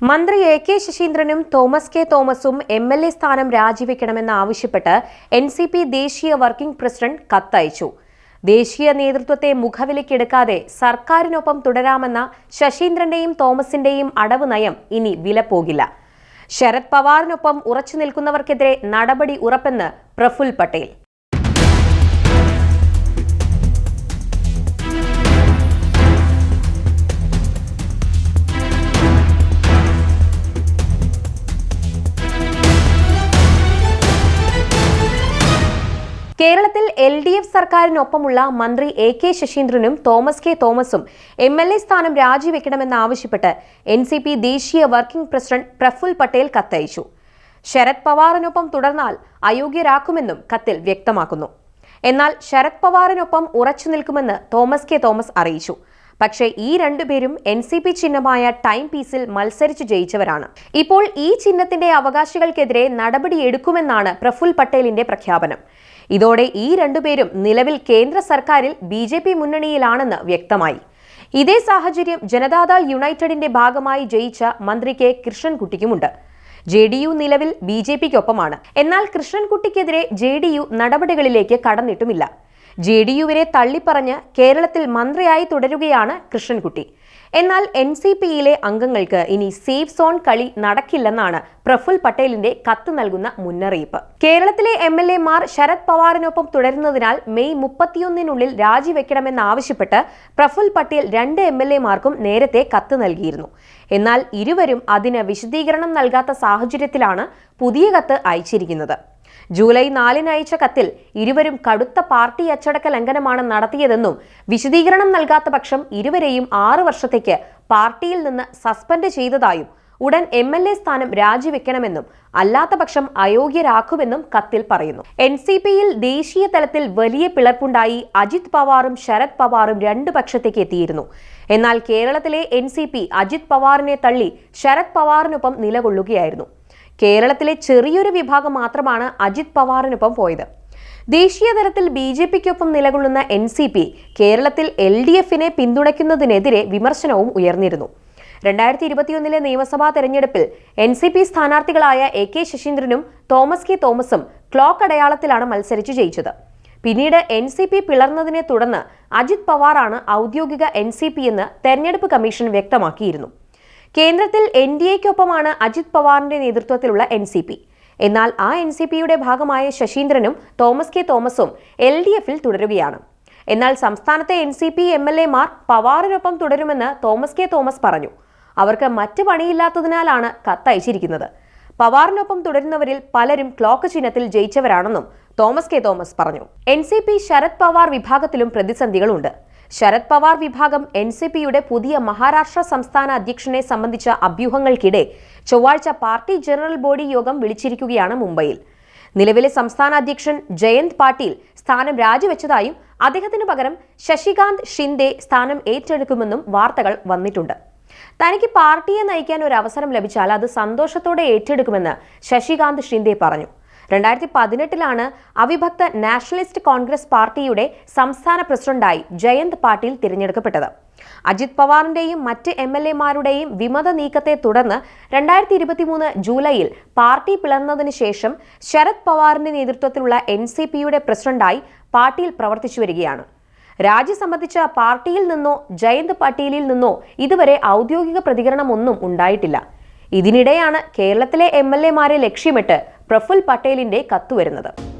മന്ത്രി A K ശശീന്ദ്രനും Thomas K തോമസും എം എൽ എ സ്ഥാനം രാജിവെക്കണമെന്ന് ആവശ്യപ്പെട്ട് എൻ സി പി ദേശീയ വർക്കിംഗ് പ്രസിഡന്റ് കത്തയച്ചു. ദേശീയ നേതൃത്വത്തെ മുഖവിലക്കെടുക്കാതെ സർക്കാരിനൊപ്പം തുടരാമെന്ന ശശീന്ദ്രന്റെയും തോമസിന്റെയും അടവ് നയം ഇനി വിലപ്പോകില്ല. ശരത് പവാറിനൊപ്പം ഉറച്ചു നിൽക്കുന്നവർക്കെതിരെ നടപടി ഉറപ്പെന്ന് Praful Patel. L D F സർക്കാരിനൊപ്പമുള്ള മന്ത്രി എ കെ ശശീന്ദ്രനും തോമസ് കെ തോമസും എം എൽ എ സ്ഥാനം രാജിവെക്കണമെന്നാവശ്യപ്പെട്ട് എൻ സി പി ദേശീയ വർക്കിംഗ് പ്രസിഡന്റ് പ്രഫുൽ പട്ടേൽ കത്തയച്ചു. ശരത് പവാറിനൊപ്പം തുടർന്നാൽ അയോഗ്യരാക്കുമെന്നും കത്തിൽ വ്യക്തമാക്കുന്നു. എന്നാൽ ശരത് പവാറിനൊപ്പം ഉറച്ചു നിൽക്കുമെന്ന് തോമസ് കെ തോമസ് അറിയിച്ചു. പക്ഷേ ഈ രണ്ടുപേരും എൻ സി പി ചിഹ്നമായ ടൈം പീസിൽ മത്സരിച്ച് ജയിച്ചവരാണ്. ഇപ്പോൾ ഈ ചിഹ്നത്തിന്റെ അവകാശികൾക്കെതിരെ നടപടിയെടുക്കുമെന്നാണ് പ്രഫുൽ പട്ടേലിന്റെ പ്രഖ്യാപനം. ഇതോടെ ഈ രണ്ടുപേരും നിലവിൽ കേന്ദ്ര സർക്കാരിൽ ബി ജെ പി മുന്നണിയിലാണെന്ന് വ്യക്തമായി. ഇതേ സാഹചര്യം ജനതാദൾ യുണൈറ്റഡിന്റെ ഭാഗമായി ജയിച്ച മന്ത്രി കെ കൃഷ്ണൻകുട്ടിക്കുമുണ്ട്. ജെ ഡി യു നിലവിൽ ബി ജെ പിക്കൊപ്പമാണ്. എന്നാൽ കൃഷ്ണൻകുട്ടിക്കെതിരെ ജെ ഡി യു നടപടികളിലേക്ക് കടന്നിട്ടുമില്ല. ജെ ഡി യുവിനെ തള്ളിപ്പറഞ്ഞ് കേരളത്തിൽ മന്ത്രിയായി തുടരുകയാണ് കൃഷ്ണൻകുട്ടി. എന്നാൽ എൻ സി പിയിലെ അംഗങ്ങൾക്ക് ഇനി സേഫ് സോൺ കളി നടക്കില്ലെന്നാണ് പ്രഫുൽ പട്ടേലിന്റെ കത്ത് നൽകുന്ന മുന്നറിയിപ്പ്. കേരളത്തിലെ എം എൽ എമാർ ശരത് പവാറിനൊപ്പം തുടരുന്നതിനാൽ മെയ് മുപ്പത്തിയൊന്നിനുള്ളിൽ രാജിവെക്കണമെന്നാവശ്യപ്പെട്ട് പ്രഫുൽ പട്ടേൽ രണ്ട് എം എൽ എമാർക്കും നേരത്തെ കത്ത് നൽകിയിരുന്നു. എന്നാൽ ഇരുവരും അതിന് വിശദീകരണം നൽകാത്ത സാഹചര്യത്തിലാണ് പുതിയ കത്ത് അയച്ചിരിക്കുന്നത്. ജൂലൈ നാലിന് അയച്ച കത്തിൽ ഇരുവരും കടുത്ത പാർട്ടി അച്ചടക്ക ലംഘനമാണ് നടത്തിയതെന്നും വിശദീകരണം നൽകാത്ത പക്ഷം ഇരുവരെയും ആറു വർഷത്തേക്ക് പാർട്ടിയിൽ നിന്ന് സസ്പെൻഡ് ചെയ്തതായും ഉടൻ എം എൽ എ സ്ഥാനം രാജിവെക്കണമെന്നും അല്ലാത്ത പക്ഷം അയോഗ്യരാക്കുമെന്നും കത്തിൽ പറയുന്നു. എൻ സി പിയിൽ ദേശീയ തലത്തിൽ വലിയ പിളർപ്പുണ്ടായി അജിത് പവാറും ശരത് പവാറും രണ്ടു പക്ഷത്തേക്ക് എത്തിയിരുന്നു. എന്നാൽ കേരളത്തിലെ എൻ സി പി അജിത് പവാറിനെ തള്ളി ശരത് പവാറിനൊപ്പം നിലകൊള്ളുകയായിരുന്നു. കേരളത്തിലെ ചെറിയൊരു വിഭാഗം മാത്രമാണ് അജിത് പവാറിനൊപ്പം പോയത്. ദേശീയ തലത്തിൽ ബി ജെ പിക്കൊപ്പം നിലകൊള്ളുന്ന എൻ സി പി കേരളത്തിൽ എൽ ഡി എഫിനെ പിന്തുണയ്ക്കുന്നതിനെതിരെ വിമർശനവും ഉയർന്നിരുന്നു. രണ്ടായിരത്തി ഇരുപത്തിയൊന്നിലെ നിയമസഭാ തെരഞ്ഞെടുപ്പിൽ എൻ സി പി സ്ഥാനാർത്ഥികളായ എ കെ ശശീന്ദ്രനും തോമസ് കെ തോമസും ക്ലോക്ക് അടയാളത്തിലാണ് മത്സരിച്ചു ജയിച്ചത്. പിന്നീട് എൻ സി പി പിളർന്നതിനെ തുടർന്ന് അജിത് പവാറാണ് ഔദ്യോഗിക എൻ സി പി എന്ന് തെരഞ്ഞെടുപ്പ് കമ്മീഷൻ വ്യക്തമാക്കിയിരുന്നു. കേന്ദ്രത്തിൽ എൻ ഡി എക്കൊപ്പമാണ് അജിത് പവാറിന്റെ നേതൃത്വത്തിലുള്ള എൻ സി പി. എന്നാൽ ആ എൻ സി പിയുടെ ഭാഗമായ ശശീന്ദ്രനും തോമസ് കെ തോമസും എൽ ഡി എഫിൽ തുടരുകയാണ്. എന്നാൽ സംസ്ഥാനത്തെ N C P M L എമാർ പവാറിനൊപ്പം തുടരുമെന്ന് തോമസ് കെ തോമസ് പറഞ്ഞു. അവർക്ക് മറ്റ് പണിയില്ലാത്തതിനാലാണ് കത്തയച്ചിരിക്കുന്നത്. പവാറിനൊപ്പം തുടരുന്നവരിൽ പലരും ക്ലോക്ക് ചിഹ്നത്തിൽ ജയിച്ചവരാണെന്നും തോമസ് കെ തോമസ് പറഞ്ഞു. N C P Sharad Pawar വിഭാഗത്തിലും പ്രതിസന്ധികളുണ്ട്. ശരത് പവാർ വിഭാഗം എൻ സി പിയുടെ പുതിയ മഹാരാഷ്ട്ര സംസ്ഥാന അധ്യക്ഷനെ സംബന്ധിച്ച അഭ്യൂഹങ്ങൾക്കിടെ ചൊവ്വാഴ്ച പാർട്ടി ജനറൽ ബോഡി യോഗം വിളിച്ചിരിക്കുകയാണ് മുംബൈയിൽ. നിലവിലെ സംസ്ഥാന അധ്യക്ഷൻ ജയന്ത് പാട്ടീൽ സ്ഥാനം രാജിവെച്ചതായും അദ്ദേഹത്തിന് പകരം ശശികാന്ത് ഷിൻഡെ സ്ഥാനം ഏറ്റെടുക്കുമെന്നും വാർത്തകൾ വന്നിട്ടുണ്ട്. തനിക്ക് പാർട്ടിയെ നയിക്കാൻ ഒരു അവസരം ലഭിച്ചാൽ അത് സന്തോഷത്തോടെ ഏറ്റെടുക്കുമെന്ന് ശശികാന്ത് ഷിൻഡെ പറഞ്ഞു. രണ്ടായിരത്തി പതിനെട്ടിലാണ് അവിഭക്ത നാഷണലിസ്റ്റ് കോൺഗ്രസ് പാർട്ടിയുടെ സംസ്ഥാന പ്രസിഡന്റായി ജയന്ത് പാട്ടീൽ തിരഞ്ഞെടുക്കപ്പെട്ടത്. അജിത് പവാറിന്റെയും മറ്റ് എം എൽ എമാരുടെയും വിമത നീക്കത്തെ തുടർന്ന് രണ്ടായിരത്തി ഇരുപത്തിമൂന്ന് ജൂലൈയിൽ പാർട്ടി പിളർന്നതിന് ശേഷം ശരത് പവാറിന്റെ നേതൃത്വത്തിലുള്ള എൻ സി പിയുടെ പ്രസിഡന്റായി പാട്ടീൽ പ്രവർത്തിച്ചു വരികയാണ്. രാജി സംബന്ധിച്ച പാർട്ടിയിൽ നിന്നോ ജയന്ത് പട്ടീലിൽ നിന്നോ ഇതുവരെ ഔദ്യോഗിക പ്രതികരണമൊന്നും ഉണ്ടായിട്ടില്ല. ഇതിനിടെയാണ് കേരളത്തിലെ എം എൽ എമാരെ ലക്ഷ്യമിട്ട് പ്രഫുൽ പട്ടേലിന്റെ കത്തുവരുന്നത്.